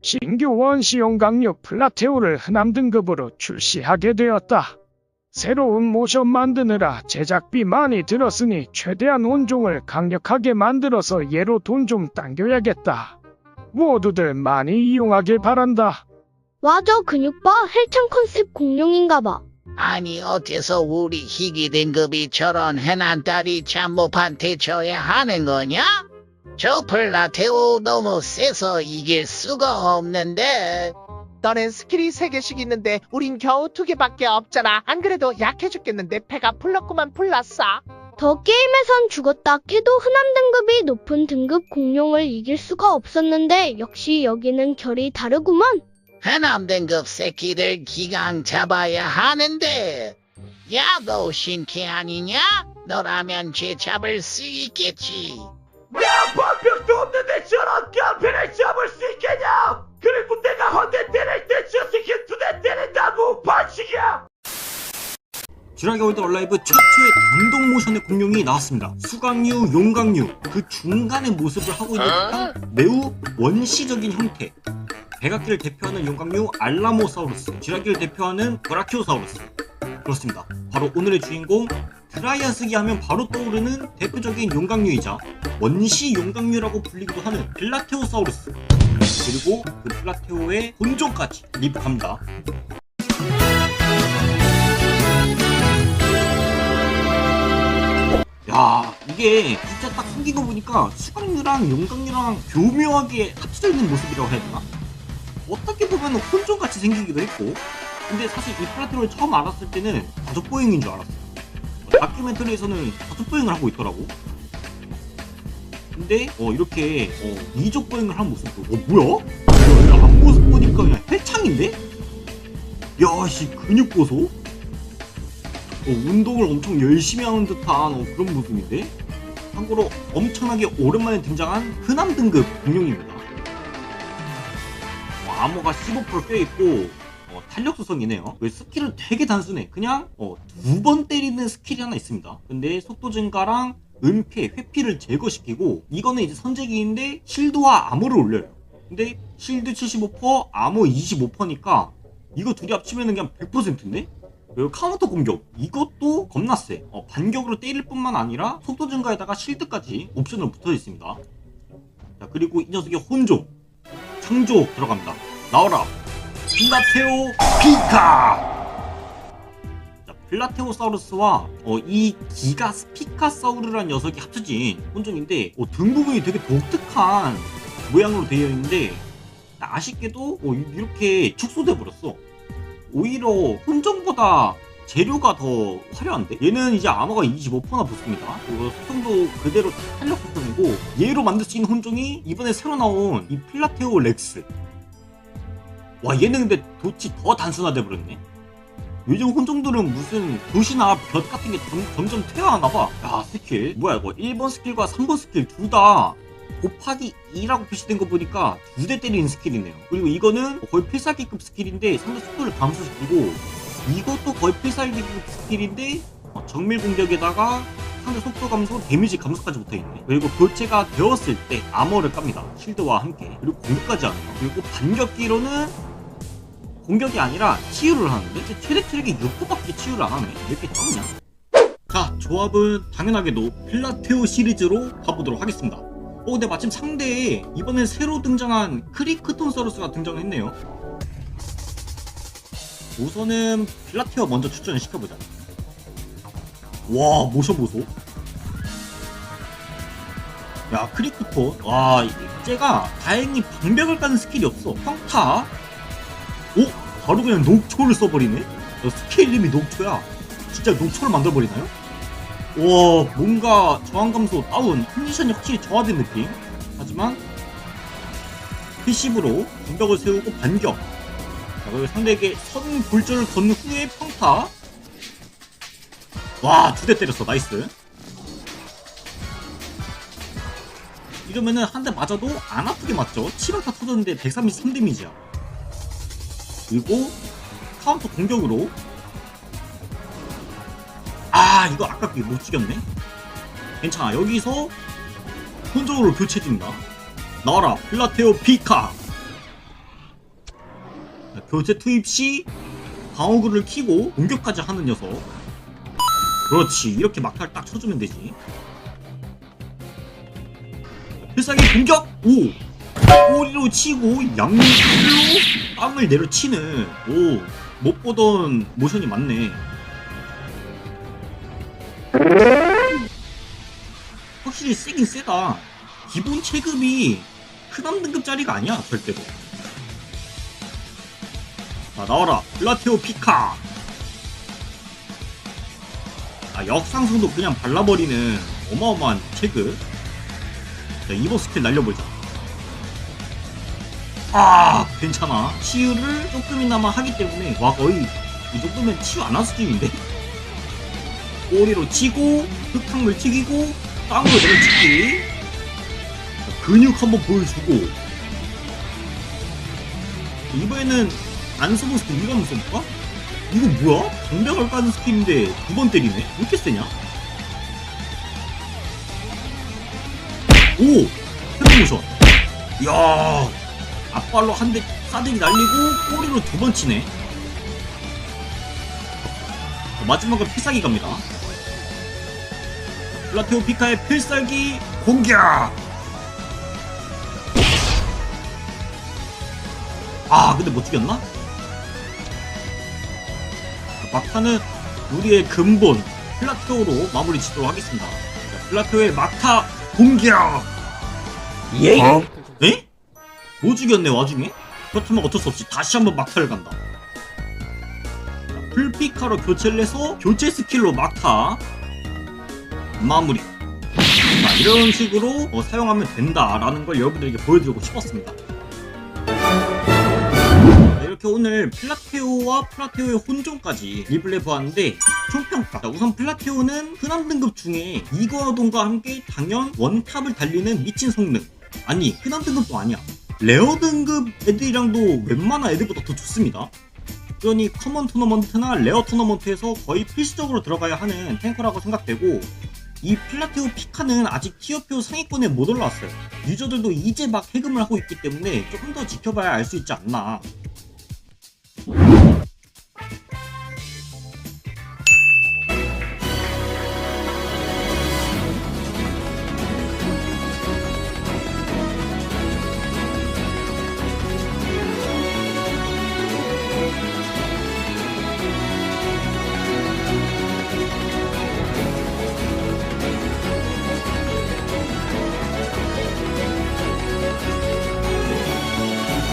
신규 원시용 강력 플라테오를 흔함 등급으로 출시하게 되었다. 새로운 모션 만드느라 제작비 많이 들었으니 최대한 혼종을 강력하게 만들어서 얘로 돈 좀 당겨야겠다. 모두들 많이 이용하길 바란다. 와, 저 근육 봐. 헬창 컨셉 공룡인가 봐. 아니 어째서 우리 희귀 등급이 저런 해난 딸이 잠못한테 져야 하는 거냐? 저 플라테오 너무 세서 이길 수가 없는데 너는 스킬이 3개씩 있는데 우린 겨우 2개밖에 없잖아. 안 그래도 약해 죽겠는데 배가 불렀구만 불렀어. 더 게임에선 죽었다 해도 흔함 등급이 높은 등급 공룡을 이길 수가 없었는데 역시 여기는 결이 다르구먼. 해남 등급 새끼들 기강 잡아야 하는데 야 너 신캐 아니냐? 너라면 쟤 잡을 수 있겠지 방벽도 없는데 저런 깡패를 잡을 수 있겠냐? 그리고 내가 헌대 때릴 때저 새끼 두대 때린다고 반칙이야! 듀라기 월드 얼라이브 최초의 단독 모션의 공룡이 나왔습니다. 수강류, 용강류 그 중간의 모습을 하고 있는 듯한 매우 원시적인 형태. 백악기를 대표하는 용강류 알라모사우루스, 듀라기를 대표하는 브라키오사우루스. 그렇습니다. 바로 오늘의 주인공 드라이아스기 하면 바로 떠오르는 대표적인 용강류이자 원시 용강류라고 불리기도 하는 필라테오사우루스. 그리고 그 필라테오의 본종까지 리뷰합니다. 야 이게 진짜 딱 생긴 거 보니까 수강류랑 용강류랑 교묘하게 합쳐져 있는 모습이라고 해야 되나? 어떻게 보면 혼종같이 생기기도 했고 근데 사실 이 플라테오를 처음 알았을 때는 다섯보행인 줄 알았어요 다큐멘터리에서는 다섯보행을 하고 있더라고 근데 어 이렇게 어 이족보행을 한 모습도 어 뭐야? 야, 앞모습 보니까 그냥 해창인데? 야씨 근육 보소? 어, 운동을 엄청 열심히 하는 듯한 어, 그런 모습인데 참고로 엄청나게 오랜만에 등장한 흔함 등급 공룡입니다 어, 암호가 15% 껴있고 어, 탄력 수성이네요. 왜 스킬은 되게 단순해. 그냥 어, 두 번 때리는 스킬이 하나 있습니다. 근데 속도 증가랑 은폐, 회피를 제거시키고 이거는 이제 선제기인데 실드와 암호를 올려요. 근데 실드 75%, 암호 25%니까 이거 둘이 합치면 그냥 100%인데? 그리고 카운터 공격 이것도 겁나 세. 어, 반격으로 때릴 뿐만 아니라 속도 증가에다가 실드까지 옵션으로 붙어 있습니다. 자 그리고 이 녀석의 혼종 창조 들어갑니다. 나와라 필라테오 피카 자 필라테오사우루스와 어, 이 기가 스피카사우르라는 녀석이 합쳐진 혼종인데 어, 등 부분이 되게 독특한 모양으로 되어 있는데 아쉽게도 어, 이렇게 축소돼 버렸어 오히려 혼종보다 재료가 더 화려한데? 얘는 이제 암호가 25%나 붙습니다. 수성도 그대로 탄력 수성이고 얘로 만들 수 있는 혼종이 이번에 새로 나온 이 필라테오 렉스. 와 근데 도치 더 단순화돼 버렸네. 요즘 혼종들은 무슨 도시나 볕 같은 게 점, 점점 퇴화하나 봐. 야 스킬 뭐야 이거 1번 스킬과 3번 스킬 둘 다 곱하기 2라고 표시된 거 보니까 두 대 때리는 스킬이네요. 그리고 이거는 거의 필살기급 스킬인데 상대 속도를 감소시키고 이것도 거의 필살기급 스킬인데 어, 정밀 공격에다가 상대 속도 감소, 데미지 감소까지 붙어있네. 그리고 교체가 되었을 때 암호를 깝니다. 실드와 함께. 그리고 공격까지 하네요. 그리고 반격기로는 공격이 아니라 치유를 하는데? 최대 체력이 6%밖에 치유를 안 하네. 왜 이렇게 적냐? 자, 조합은 당연하게도 필라테오 시리즈로 가보도록 하겠습니다. 어 근데 마침 상대에 이번에 새로 등장한 크리크톤서루스가 등장했네요. 우선은 필라테어 먼저 추천을 시켜보자. 와 모션 보소. 야 크리크톤. 와 쟤가 다행히 방벽을 까는 스킬이 없어. 평타 오? 바로 그냥 녹초를 써버리네? 너 스킬 이름이 녹초야. 진짜 녹초를 만들어버리나요? 와 뭔가 저항 감소 다운. 컨디션이 확실히 저하된 느낌. 하지만 패시브로 공격을 세우고 반격. 자, 그리고 상대에게 선 골절을 건 후에 평타. 와 두 대 때렸어. 나이스. 이러면은 한 대 맞아도 안 아프게 맞죠? 7화타 터졌는데 133 데미지야 그리고 카운터 공격으로. 아 이거 아깝게 못 죽였네. 괜찮아. 여기서 혼종으로 교체해준다. 나와라. 필라테오 피카. 교체 투입 시 방어구를 키고 공격까지 하는 녀석. 그렇지. 이렇게 막타를 딱 쳐주면 되지. 필살기 공격. 오 꼬리로 치고 양쪽으로 땅을 내려치는 오 못 보던 모션이 많네. 확실히 세긴 세다. 기본 체급이 흔한 등급짜리가 아니야 절대로 자 나와라. 플라테오 피카. 아 역상승도 그냥 발라버리는 어마어마한 체급. 자 이번 스킬 날려보자 아 괜찮아 치유를 조금이나마 하기 때문에 와 거의 이 정도면 치유 안 할 수준인데 꼬리로 치고 흙탕물 튀기고 땅으로 내려치기 자, 근육 한번 보여주고 이번에는 안 써본 스킬 이거 한번 써볼까? 이거 뭐야? 방벽을 까는 스킬인데 두 번 때리네? 왜 이렇게 세냐? 오! 헤드 모션 이야 앞발로 한 대 싸대기 날리고 꼬리로 두 번 치네 자, 마지막으로 필살기 갑니다 플라테오 피카의 필살기 공격 아 근데 못 죽였나? 막타는 우리의 근본 플라테오로 마무리 짓도록 하겠습니다 자, 플라테오의 막타 공격 예? 에? 못 죽였네 와중에? 그렇다면 어쩔 수 없이 다시 한번 막타를 간다. 자, 풀피카로 교체를 해서 교체 스킬로 막타. 마무리. 자, 이런 식으로 어, 사용하면 된다라는 걸 여러분들에게 보여드리고 싶었습니다. 자, 이렇게 오늘 플라테오와 플라테오의 혼종까지 리뷰를 해보았는데 총평가. 자, 우선 플라테오는 흔한 등급 중에 이거동과 함께 당연 원탑을 달리는 미친 성능. 아니 흔한 등급도 아니야 레어 등급 애들이랑도 웬만한 애들보다 더 좋습니다. 그러니 커먼 토너먼트나 레어 토너먼트에서 거의 필수적으로 들어가야 하는 탱커라고 생각되고 이 플라테오 피카는 아직 티어표 상위권에 못 올라왔어요. 유저들도 이제 막 해금을 하고 있기 때문에 조금 더 지켜봐야 알 수 있지 않나